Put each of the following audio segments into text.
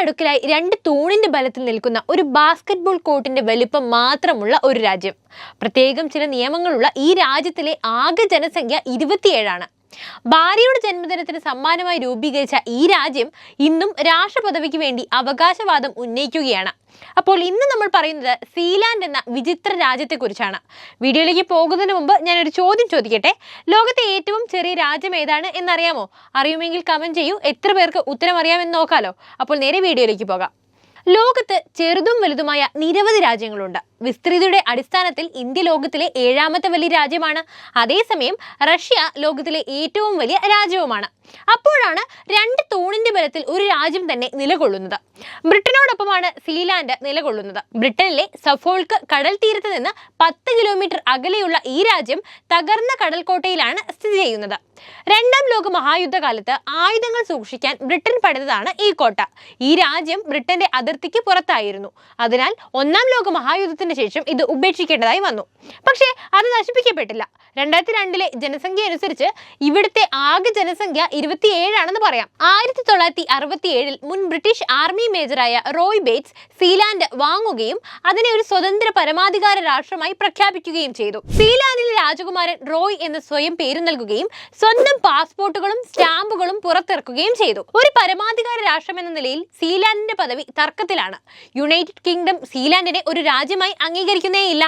നടുക്കിലായി രണ്ട് തൂണിന്റെ ബലത്തിൽ നിൽക്കുന്ന ഒരു ബാസ്കറ്റ്ബോൾ കോർട്ടിന്റെ വലിപ്പം മാത്രമുള്ള ഒരു രാജ്യം. പ്രത്യേകം ചില നിയമങ്ങളുള്ള ഈ രാജ്യത്തിലെ ആകെ ജനസംഖ്യ ഇരുപത്തിയേഴാണ്. ഭാര്യയുടെ ജന്മദിനത്തിന് സമ്മാനമായി രൂപീകരിച്ച ഈ രാജ്യം ഇന്നും രാഷ്ട്രപദവിക്ക് വേണ്ടി അവകാശവാദം ഉന്നയിക്കുകയാണ്. അപ്പോൾ ഇന്ന് നമ്മൾ പറയുന്നത് സീലാൻഡ് എന്ന വിചിത്ര രാജ്യത്തെക്കുറിച്ചാണ്. വീഡിയോയിലേക്ക് പോകുന്നതിന് മുമ്പ് ഞാനൊരു ചോദ്യം ചോദിക്കട്ടെ? ലോകത്തെ ഏറ്റവും ചെറിയ രാജ്യം ഏതാണ് എന്നറിയാമോ? അറിയുമെങ്കിൽ കമന്റ് ചെയ്യൂ. എത്ര പേർക്ക് ഉത്തരം അറിയാമെന്ന് നോക്കാലോ. അപ്പോൾ നേരെ വീഡിയോയിലേക്ക് പോകാം. ലോകത്ത് ചെറുതും വലുതുമായ നിരവധി രാജ്യങ്ങളുണ്ട്. വിസ്തൃതിയുടെ അടിസ്ഥാനത്തിൽ ഇന്ത്യ ലോകത്തിലെ ഏഴാമത്തെ വലിയ രാജ്യമാണ്. അതേസമയം റഷ്യ ലോകത്തിലെ ഏറ്റവും വലിയ രാജ്യവുമാണ്. അപ്പോഴാണ് രണ്ട് തൂണിന്റെ ബലത്തിൽ ഒരു രാജ്യം തന്നെ നിലകൊള്ളുന്നത്. ബ്രിട്ടനോടൊപ്പമാണ് സീലാൻഡ് നിലകൊള്ളുന്നത്. ബ്രിട്ടനിലെ സഫോൾക്ക് കടൽ തീരത്ത് നിന്ന് പത്ത് കിലോമീറ്റർ അകലെയുള്ള ഈ രാജ്യം തകർന്ന കടൽക്കോട്ടയിലാണ് സ്ഥിതി ചെയ്യുന്നത്. രണ്ടാം ലോക മഹായുദ്ധകാലത്ത് ആയുധങ്ങൾ സൂക്ഷിക്കാൻ ബ്രിട്ടൻ പണിതതാണ് ഈ കോട്ട. ഈ രാജ്യം ബ്രിട്ടന്റെ അതിർത്തിക്ക് പുറത്തായിരുന്നു. അതിനാൽ ഒന്നാം ലോക മഹായുദ്ധത്തിന് ശേഷം ഇത് ഉപേക്ഷിക്കേണ്ടതായി വന്നു. പക്ഷേ അത് നശിപ്പിക്കപ്പെട്ടില്ല. രണ്ടായിരത്തി രണ്ടിലെ ജനസംഖ്യ അനുസരിച്ച് ഇവിടുത്തെ ആകെ ജനസംഖ്യ ഇരുപത്തിയേഴാണെന്ന് പറയാം. ആയിരത്തി തൊള്ളായിരത്തി അറുപത്തി ഏഴിൽ മുൻ ബ്രിട്ടീഷ് ആർമി മേജറായ റോയ് ബേറ്റ്സ് സീലാൻഡ് വാങ്ങുകയും അതിനെ ഒരു സ്വതന്ത്ര പരമാധികാര രാഷ്ട്രമായി പ്രഖ്യാപിക്കുകയും ചെയ്തു. സീലാൻഡിലെ രാജകുമാരൻ റോയ് എന്ന് സ്വയം പേര് നൽകുകയും സ്വന്തം പാസ്പോർട്ടുകളും സ്റ്റാമ്പുകളും പുറത്തിറക്കുകയും ചെയ്തു. ഒരു പരമാധികാര രാഷ്ട്രം എന്ന നിലയിൽ സീലാൻഡിന്റെ പദവി തർക്കത്തിലാണ്. യുണൈറ്റഡ് കിങ്ഡം സീലാൻഡിനെ ഒരു രാജ്യമായി അംഗീകരിക്കുന്നേയില്ല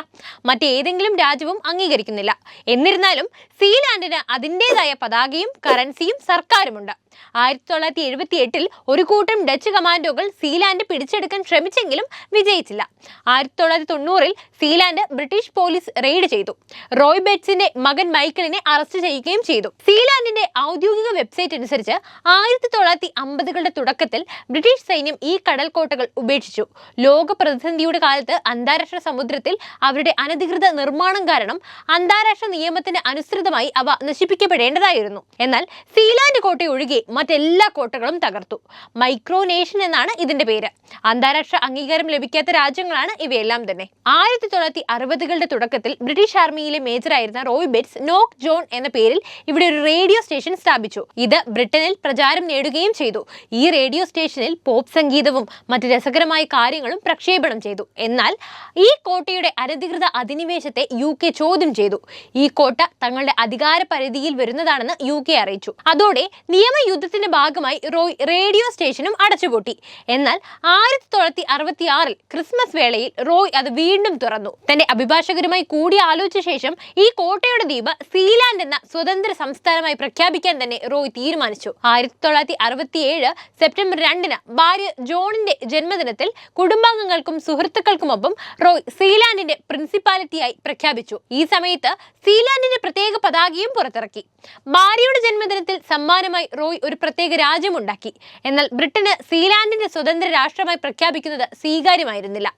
മറ്റേതെങ്കിലും രാജ്യവും അംഗീകരിക്കുന്നില്ല. എന്നിരുന്നാലും സീലാൻഡിന് അതിന്റെതായ പതാകയും കറൻസിയും സർക്കാരുമുണ്ട്. ആയിരത്തി തൊള്ളായിരത്തി എഴുപത്തി എട്ടിൽ ഒരു കൂട്ടം ഡച്ച് കമാൻഡോകൾ സീലാൻഡ് പിടിച്ചെടുക്കാൻ ശ്രമിച്ചെങ്കിലും വിജയിച്ചില്ല. ആയിരത്തി തൊള്ളായിരത്തി തൊണ്ണൂറിൽ സീലാൻഡ് ബ്രിട്ടീഷ് പോലീസ് റെയ്ഡ് ചെയ്തു. റോയ് ബെറ്റ്സിന്റെ മകൻ മൈക്കിളിനെ അറസ്റ്റ് ചെയ്യുകയും ചെയ്തു. സീലാൻഡിന്റെ ഔദ്യോഗിക വെബ്സൈറ്റ് അനുസരിച്ച് ആയിരത്തി തൊള്ളായിരത്തി അമ്പതുകളുടെ തുടക്കത്തിൽ ബ്രിട്ടീഷ് സൈന്യം ഈ കടൽക്കോട്ടകൾ ഉപേക്ഷിച്ചു. ലോക പ്രതിസന്ധിയുടെ കാലത്ത് അന്താരാഷ്ട്ര സമുദ്രത്തിൽ അവരുടെ അനധികൃത നിർമ്മാണം കാരണം അന്താരാഷ്ട്ര നിയമത്തിന് അനുസൃതമായി അവ നശിപ്പിക്കപ്പെടേണ്ടതായിരുന്നു. എന്നാൽ സീലാൻഡ് കോട്ട ഒഴികെ മറ്റെല്ലാ കോട്ടകളും തകർത്തു. മൈക്രോനേഷൻ എന്നാണ് ഇതിന്റെ പേര്. അന്താരാഷ്ട്ര അംഗീകാരം ലഭിക്കാത്ത രാജ്യങ്ങളാണ് ഇവയെല്ലാം തന്നെ. ആയിരത്തി തൊള്ളായിരത്തി അറുപതുകളുടെ തുടക്കത്തിൽ ബ്രിട്ടീഷ് ആർമിയിലെ മേജറായിരുന്ന റോയ് ബെറ്റ്സ് നോക്ക് ജോൺ എന്ന പേരിൽ ഇവിടെ ഒരു റേഡിയോ സ്റ്റേഷൻ സ്ഥാപിച്ചു. ഇത് ബ്രിട്ടനിൽ പ്രചാരം നേടുകയും ചെയ്തു. ഈ റേഡിയോ സ്റ്റേഷനിൽ പോപ്പ് സംഗീതവും മറ്റ് രസകരമായ കാര്യങ്ങളും പ്രക്ഷേപണം ചെയ്തു. എന്നാൽ ഈ കോട്ടയുടെ അനധികൃത അധിനിവേശത്തെ യു കെ ചോദ്യം ചെയ്തു. ഈ കോട്ട തങ്ങളുടെ അധികാര പരിധിയിൽ വരുന്നതാണെന്ന് യു കെ അറിയിച്ചു. അതോടെ നിയമയുദ്ധത്തിന്റെ ഭാഗമായി റോയ് റേഡിയോ സ്റ്റേഷനും അടച്ചുപൂട്ടി. എന്നാൽ ആയിരത്തി തൊള്ളായിരത്തി അറുപത്തി ആറിൽ ക്രിസ്മസ് വേളയിൽ റോയ് അത് വീണ്ടും തുറന്നു. തന്റെ അഭിഭാഷകരുമായി കൂടി ആലോചിച്ച ശേഷം ഈ കോട്ടയുടെ ദ്വീപ് സീലാൻഡ് എന്ന സ്വതന്ത്ര സംസ്ഥാനമായി പ്രഖ്യാപിക്കാൻ തന്നെ റോയ് തീരുമാനിച്ചു. ആയിരത്തി തൊള്ളായിരത്തി അറുപത്തിയേഴ് സെപ്റ്റംബർ രണ്ടിന് ഭാര്യ ജോണിന്റെ ജന്മദിനത്തിൽ കുടുംബാംഗങ്ങൾക്കും സുഹൃത്തുക്കൾക്കുമൊപ്പം റോയ് സീലാൻഡിന്റെ പ്രിൻസിപ്പാലിറ്റിയായി പ്രഖ്യാപിച്ചു. ഈ സമയത്ത് സീലാൻഡിന്റെ പ്രത്യേക പതാകയും പുറത്തിറക്കി. ഭാര്യയുടെ ജന്മദിനത്തിൽ സമ്മാനമായി റോയ് ഒരു പ്രത്യേക രാജ്യമുണ്ടാക്കി. എന്നാൽ ബ്രിട്ടന് സീലാൻഡിന്റെ സ്വതന്ത്ര രാഷ്ട്രമായി പ്രഖ്യാപിക്കുന്നത് സ്വീകാര്യമായിരുന്നില്ല.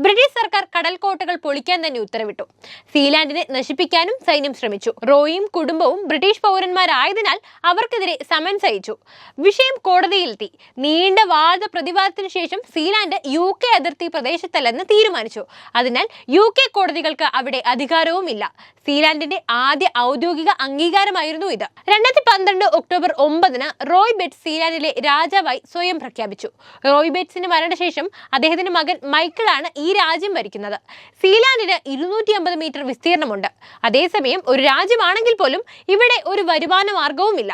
ബ്രിട്ടീഷ് സർക്കാർ കടൽക്കോട്ടകൾ പൊളിക്കാൻ തന്നെ ഉത്തരവിട്ടു. സീലാൻഡിനെ നശിപ്പിക്കാനും സൈന്യം ശ്രമിച്ചു. റോയും കുടുംബവും ബ്രിട്ടീഷ് പൗരന്മാരായതിനാൽ അവർക്കെതിരെ സമൻസ് അയച്ചു. വിഷയം കോടതിയിലെത്തി നീണ്ട വാദ പ്രതിവാദത്തിന് ശേഷം സീലാൻഡ് യു കെ അതിർത്തി പ്രദേശത്തല്ലെന്ന് തീരുമാനിച്ചു. അതിനാൽ യു കെ കോടതികൾക്ക് അവിടെ അധികാരവുമില്ല. സീലാൻഡിന്റെ ആദ്യ ഔദ്യോഗിക അംഗീകാരമായിരുന്നു ഇത്. രണ്ടായിരത്തി പന്ത്രണ്ട് ഒക്ടോബർ ഒമ്പതിന് റോയ് ബെറ്റ് സീലാൻഡിലെ രാജാവായി സ്വയം പ്രഖ്യാപിച്ചു. റോയ് ബെറ്റ്സിന്റെ മരണശേഷം അദ്ദേഹത്തിന്റെ മകൻ മൈക്കിളാണ് ഈ രാജ്യം ഭരിക്കുന്നത്. സീലാൻഡിന് ഇരുന്നൂറ്റി അമ്പത് മീറ്റർ വിസ്തീർണമുണ്ട്. അതേസമയം ഒരു രാജ്യമാണെങ്കിൽ പോലും ഇവിടെ ഒരു വരുമാന മാർഗവുമില്ല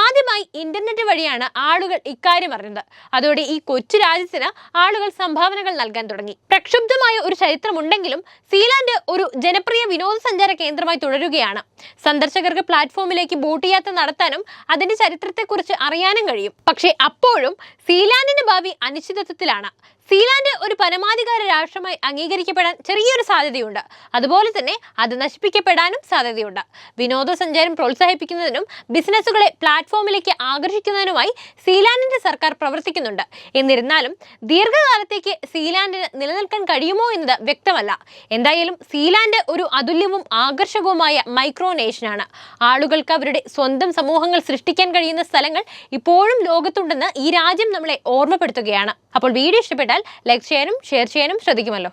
ആദ്യമായി ഇന്റർനെറ്റ് വഴിയാണ് ആളുകൾ ഇക്കാര്യം അറിഞ്ഞത്. അതോടെ ഈ കൊച്ചു രാജ്യത്തിന് ആളുകൾ സംഭാവനകൾ നൽകാൻ തുടങ്ങി. പ്രക്ഷുബ്ധമായ ഒരു ചരിത്രമുണ്ടെങ്കിലും സീലാൻഡ് ഒരു ജനപ്രിയ വിനോദസഞ്ചാര കേന്ദ്രമായി തുടരുകയാണ്. സന്ദർശകർക്ക് പ്ലാറ്റ്ഫോമിലേക്ക് ബോട്ട് യാത്ര നടത്താനും അതിന്റെ ചരിത്രത്തെക്കുറിച്ച് അറിയാനും കഴിയും. പക്ഷേ അപ്പോഴും സീലാൻഡിന്റെ ഭാവി അനിശ്ചിതത്വത്തിലാണ്. സീലാൻഡ് ഒരു പരമാധികാര രാഷ്ട്രമായി അംഗീകരിക്കപ്പെടാൻ ചെറിയൊരു സാധ്യതയുണ്ട്. അതുപോലെ തന്നെ അത് നശിപ്പിക്കപ്പെടാനും സാധ്യതയുണ്ട്. വിനോദസഞ്ചാരം പ്രോത്സാഹിപ്പിക്കുന്നതിനും ബിസിനസ്സുകളെ പ്ലാറ്റ്ഫോമിലേക്ക് ആകർഷിക്കുന്നതിനുമായി സീലാൻഡിന്റെ സർക്കാർ പ്രവർത്തിക്കുന്നുണ്ട്. എന്നിരുന്നാലും ദീർഘകാലത്തേക്ക് സീലാൻഡിന് നിലനിൽക്കാൻ കഴിയുമോ എന്നത് വ്യക്തമല്ല. എന്തായാലും സീലാൻഡ് ഒരു അതുല്യവും ആകർഷകവുമായ മൈക്രോ നേഷനാണ് ആളുകൾക്ക് അവരുടെ സ്വന്തം സമൂഹങ്ങൾ സൃഷ്ടിക്കാൻ കഴിയുന്ന സ്ഥലങ്ങൾ ഇപ്പോഴും ലോകത്തുണ്ടെന്ന് ഈ രാജ്യം നമ്മളെ ഓർമ്മപ്പെടുത്തുകയാണ്. അപ്പോൾ വീഡിയോ ഇഷ്ടപ്പെട്ടാൽ ലൈക്ക് ചെയ്യാനും ഷെയർ ചെയ്യാനും ശ്രദ്ധിക്കുമല്ലോ.